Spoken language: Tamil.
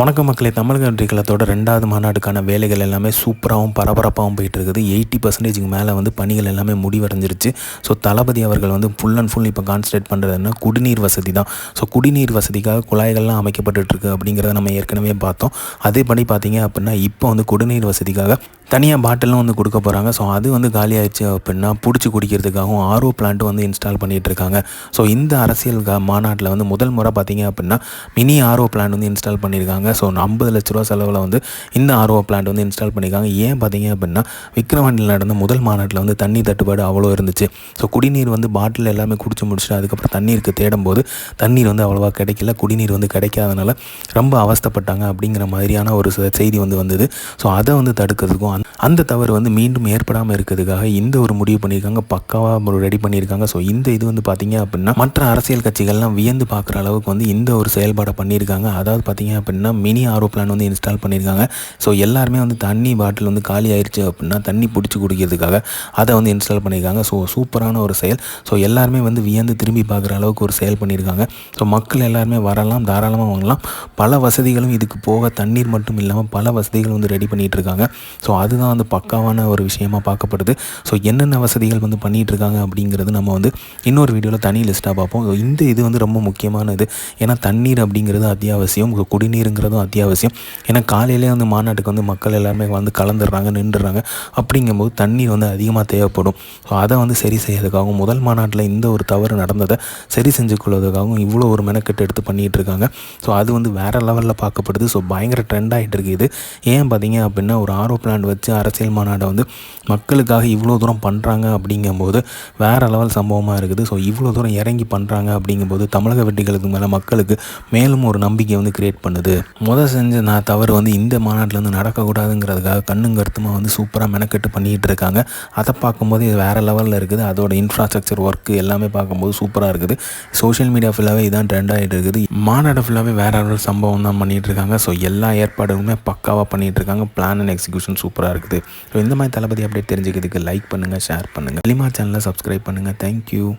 வணக்கம் மக்களே தமிழக நன்றிகளத்தோட ரெண்டாவது மாநாட்டுக்கான வேலைகள் எல்லாமே சூப்பராகவும் பரபரப்பாகவும் போயிட்டு இருக்குது எயிட்டி பர்சன்டேஜுக்கு மேலே வந்து பணிகள் எல்லாமே முடிவடைஞ்சிருச்சு. ஸோ தளபதி அவர்கள் வந்து ஃபுல் அண்ட் ஃபுல் இப்போ கான்சன்ட்ரேட் பண்ணுறதுன்னா குடிநீர் வசதி தான். ஸோ குடிநீர் வசதிக்காக குழாய்கள்லாம் அமைக்கப்பட்டுருக்கு அப்படிங்கிறத நம்ம ஏற்கனவே பார்த்தோம். அதேபடி பார்த்தீங்க அப்படின்னா இப்போ வந்து குடிநீர் வசதிக்காக தனியாக பாட்டிலும் வந்து கொடுக்க போகிறாங்க ஸோ அது வந்து காலி ஆயிடுச்சு அப்படின்னா பிடிச்சி குடிக்கிறதுக்காகவும் ஆர்ஓ பிளான்ட் வந்து இன்ஸ்டால் பண்ணிகிட்டு இருக்காங்க. ஸோ இந்த அரசியல் கா- மாநாட்டில் வந்து முதல் முறை பார்த்தீங்க அப்படின்னா மினி ஆர்ஓ பிளான்ட் வந்து இன்ஸ்டால் பண்ணியிருக்காங்க ஸோ ஐம்பது லட்ச ரூபா செலவில் வந்து இந்த ஆர்ஓ பிளான்ட் வந்து இன்ஸ்டால் பண்ணியிருக்காங்க ஏன் பார்த்தீங்க அப்படின்னா விக்ரவாண்டியில் நடந்த முதல் மாநாட்டில் வந்து தண்ணி தட்டுப்பாடு அவ்வளோ இருந்துச்சு. ஸோ குடிநீர் வந்து பாட்டில் எல்லாமே குடிச்சு முடிச்சுட்டு அதுக்கப்புறம் தண்ணீருக்கு தேடும்போது தண்ணீர் வந்து அவ்வளோவா கிடைக்கல. குடிநீர் வந்து கிடைக்காதனால ரொம்ப அவஸ்தைப்பட்டாங்க அப்படிங்கிற மாதிரியான ஒரு செய்தி வந்து வந்தது. ஸோ அதை வந்து தடுக்கிறதுக்கும் அந்த- தவறு வந்து மீண்டும் ஏற்படாமல் இருக்கிறதுக்காக இந்த ஒரு முடிவு பண்ணியிருக்காங்க பக்காவாக ரெடி பண்ணியிருக்காங்க. ஸோ இந்த இது வந்து பார்த்தீங்க அப்படின்னா மற்ற அரசியல் கட்சிகள்லாம் வியந்து பார்க்குற அளவுக்கு வந்து இந்த ஒரு செயல்பாடை பண்ணியிருக்காங்க. அதாவது பார்த்தீங்க அப்படின்னா மினி ஆரோ பிளான் வந்து இன்ஸ்டால் பண்ணியிருக்காங்க. ஸோ எல்லாருமே வந்து தண்ணி பாட்டில் வந்து காலி ஆயிடுச்சு அப்படின்னா தண்ணி பிடிச்சி குடிக்கிறதுக்காக அதை வந்து இன்ஸ்டால் பண்ணியிருக்காங்க. ஸோ சூப்பரான ஒரு செயல். ஸோ எல்லாருமே வந்து வியந்து திரும்பி பார்க்குற அளவுக்கு ஒரு செயல் பண்ணியிருக்காங்க. ஸோ மக்கள் எல்லாருமே வரலாம் தாராளமாக வாங்கலாம். பல வசதிகளும் இதுக்கு போக தண்ணீர் மட்டும் இல்லாமல் பல வசதிகள் வந்து ரெடி பண்ணிகிட்டு இருக்காங்க. ஸோ அதுதான் வந்து பக்காவான ஒரு விஷயமாக பார்க்கப்படுது. ஸோ என்னென்ன வசதிகள் வந்து பண்ணிகிட்ருக்காங்க இருக்காங்க அப்படிங்கிறது நம்ம வந்து இன்னொரு வீடியோவில் தனி லிஸ்ட்டாக பார்ப்போம். இந்த இது வந்து ரொம்ப முக்கியமானது. ஏன்னா தண்ணீர் அப்படிங்கிறது அத்தியாவசியம். குடிநீருங்கிறதும் அத்தியாவசியம். ஏன்னா காலையிலே வந்து மாநாட்டுக்கு வந்து மக்கள் எல்லாமே வந்து கலந்துடுறாங்க நின்றுறாங்க அப்படிங்கும்போது தண்ணீர் வந்து அதிகமாக தேவைப்படும். ஸோ அதை வந்து சரி செய்யறதுக்காகவும் முதல் மாநாட்டில் இந்த ஒரு தவறு நடந்ததை சரி செஞ்சு கொள்வதற்காகவும் இவ்வளோ ஒரு மெனக்கெட்டு எடுத்து பண்ணிகிட்டு இருக்காங்க ஸோ அது வந்து வேறு லெவலில் பார்க்கப்படுது. ஸோ பயங்கர ட்ரெண்ட் ஆகிட்டு இருக்குது இது. ஏன் பார்த்தீங்க அப்படின்னா ஒரு ஆரோ பிளான் வச்சு அரசியல் மாநாடை வந்து மக்களுக்காக இவ்வளோ தூரம் பண்ணுறாங்க அப்படிங்கும்போது வேறு லெவல் சம்பவமாக இருக்குது. ஸோ இவ்வளோ தூரம் இறங்கி பண்ணுறாங்க அப்படிங்கும்போது தமிழக வெட்டிகளுக்கு மேலே மக்களுக்கு மேலும் ஒரு நம்பிக்கை வந்து கிரியேட் பண்ணுது. முதல் செஞ்ச நான் தவறு வந்து இந்த மாநாட்டில் வந்து நடக்கக்கூடாதுங்கிறதுக்காக கண்ணும் கருத்துமாக வந்து சூப்பராக மெனக்கெட்டு பண்ணிகிட்டு இருக்காங்க. அதை பார்க்கும்போது இது வேறு லெவலில் இருக்குது. அதோட இன்ஃப்ராஸ்ட்ரக்சர் ஒர்க்கு எல்லாமே பார்க்கும்போது சூப்பராக இருக்குது. சோஷியல் மீடியா ஃபுல்லாகவே இதான் ட்ரெண்ட் ஆகிட்டு இருக்குது. மாநாடு ஃபுல்லாகவே வேறு ஒரு சம்பவம் தான் பண்ணிகிட்டு இருக்காங்க. ஸோ எல்லா ஏற்பாடுகளுமே பக்காவாக பண்ணிகிட்டு இருக்காங்க. பிளான் அண்ட் எக்ஸிக்யூஷன் சூப்பராக இருக்குது. ஸோ இந்த மாதிரி தளபதி அப்டேட் தெரிஞ்சுக்கிறதுக்கு லைக் பண்ணுங்கள் ஷேர் பண்ணுங்கள் லிமா சேனலை சப்ஸ்கிரைப் பண்ணுங்கள் தேங்க்யூ